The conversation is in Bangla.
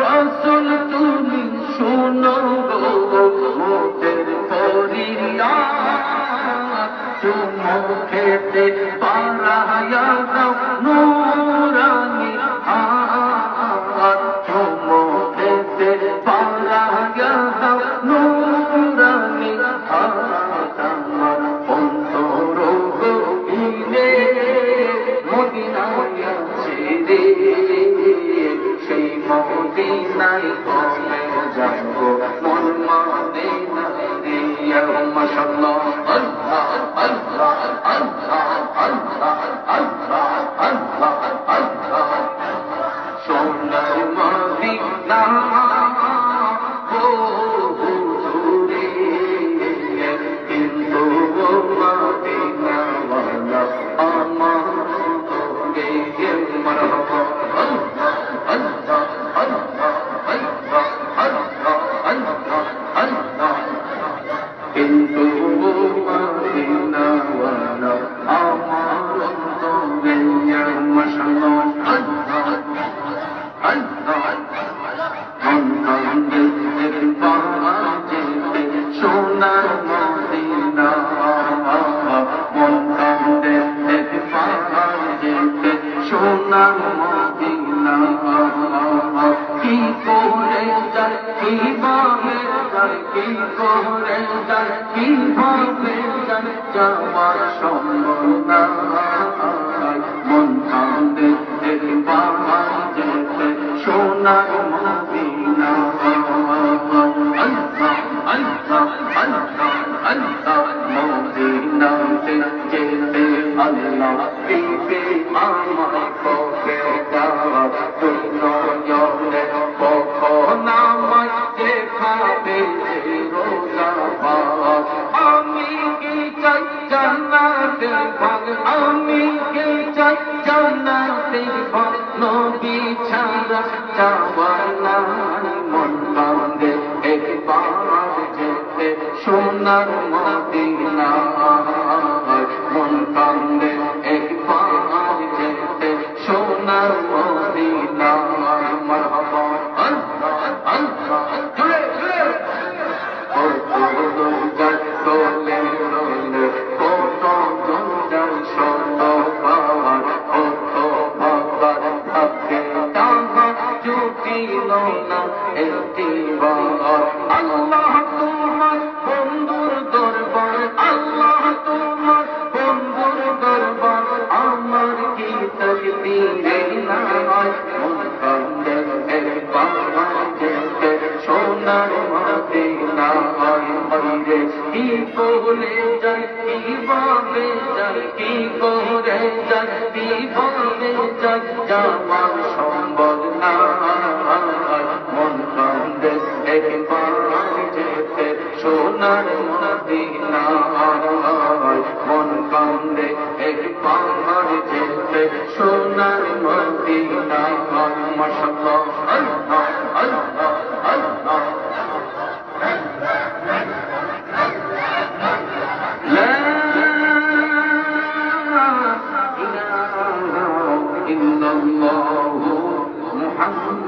রাসূল তুমি শোনো গো। সেই মহতি নাই কমে যাব মন মনে اللهم যায় কি ভাবে যায় কি করে যায় কি ভাবে যায় যাওয়ার সম্ভব না মন কান্দে বাজে সোনার মদিনা আল্লাহ আল্লাহ আল্লাহ আল্লাহ মদিনাতে যেতে আল্লাহ দিবে আমার পক্ষে যাওয়া তুই নয়নে কখন নবী ছাড়া যাওয়ার নাই। মন কান্দে একবার যেতে, সোনার মদিনা মন কান্দে একবার যেতে, সোনার মদিনা মারহাবা আল্লাহ আল্লাহ জুড়ে জুড়ে কত কি কহলে, যার কি বলে যার কি কহরে যার কি বলে যার যাওয়া সম্ভব না। মন কংগ্রেস একবার যেতে, সোনার মদিনা। মন কংগ্রেস একবার যেতে, সোনার মদিনা।